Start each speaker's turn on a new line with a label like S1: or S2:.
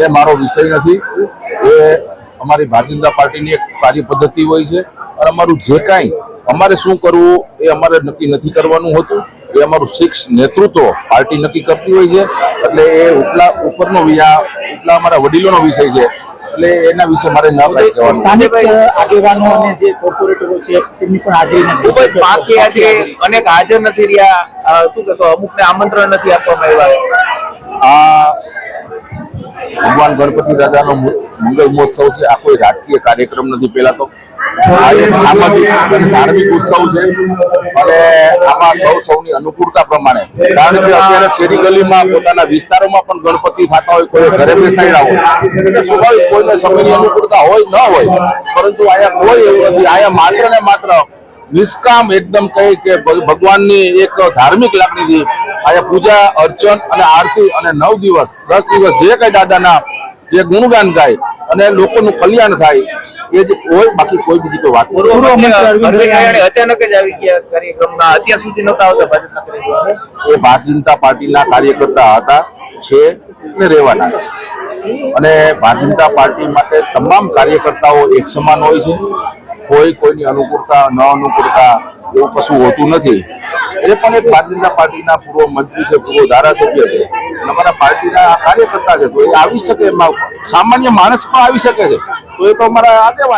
S1: એ મારો વિષય નથી. એ અમારી ભારતીય જનતા પાર્ટીની એક કાર્ય પદ્ધતિ હોય છે. અને અમારું જે કાંઈ અમારે શું કરવું એ અમારે નક્કી નથી કરવાનું હોતું. એ અમારું શિક્ષ નેતૃત્વ પાર્ટી નક્કી કરતી હોય છે. એટલે એ ઉપલા ઉપરનો વિયા ઉપલા અમારા વડીલોનો વિષય છે. એટલે એના વિશે મારે ન
S2: સ્થાનિક આગેવાનો અને જે કોર્પોરેટરો છે તેમની પણ હાજરી નથી.
S3: ખૂબ જ બાકી આજે અનેક હાજર નથી રહ્યા. શું કહેશો અમુકને આમંત્રણ નથી આપવામાં આવ્યા.
S1: આ ભગવાન ગણપતિ દાદાનો મંગલ મહોત્સવ છે. આ કોઈ રાજકીય કાર્યક્રમ નથી. પેલા તો ધાર્મિક ઉત્સવ છે. અને આમાં સૌ સૌની અનુકૂળતા પ્રમાણે. કારણ કે અત્યારે શેરી ગલીમાં પોતાના વિસ્તારોમાં પણ ગણપતિ થતા હોય, કોઈ ઘરે બેસાડ્યા હોય. એટલે સ્વાભાવિક કોઈને સમયની અનુકૂળતા હોય, ન હોય. પરંતુ અહીંયા કોઈ એવું નથી. અહીંયા માત્ર ને માત્ર નિષ્કામ એકદમ કહી કે ભગવાનની એક ધાર્મિક લાગણીથી અહીંયા પૂજા અર્ચન અને આરતી અને નવ દિવસ દસ દિવસ જે કઈ દાદાના જે ગુણગાન ગાય અને લોકોનું કલ્યાણ થાય એ જ હોય બાકી કોઈ બીજી કોઈ વાત
S3: અચાનક જ આવી ગયા કાર્યક્રમમાં અત્યાર સુધી આવતા
S1: એ ભારતીય જનતા પાર્ટીના કાર્યકર્તા હતા છે ને રહેવાના છે. અને ભારતીય જનતા પાર્ટી માટે તમામ કાર્યકર્તાઓ એક સમાન હોય છે. કોઈ કોઈની અનુકૂળતા ન અનુકૂળતા એવું કશું હોતું નથી. એ પણ એક ભારતીય પાર્ટીના પૂર્વ મંત્રી છે, પૂર્વ ધારાસભ્ય છે. અમારા પાર્ટીના કાર્યકર્તા છે. તો એ આવી શકે સામાન્ય માણસ પણ આવી શકે છે. તો એ તો અમારા આગેવાન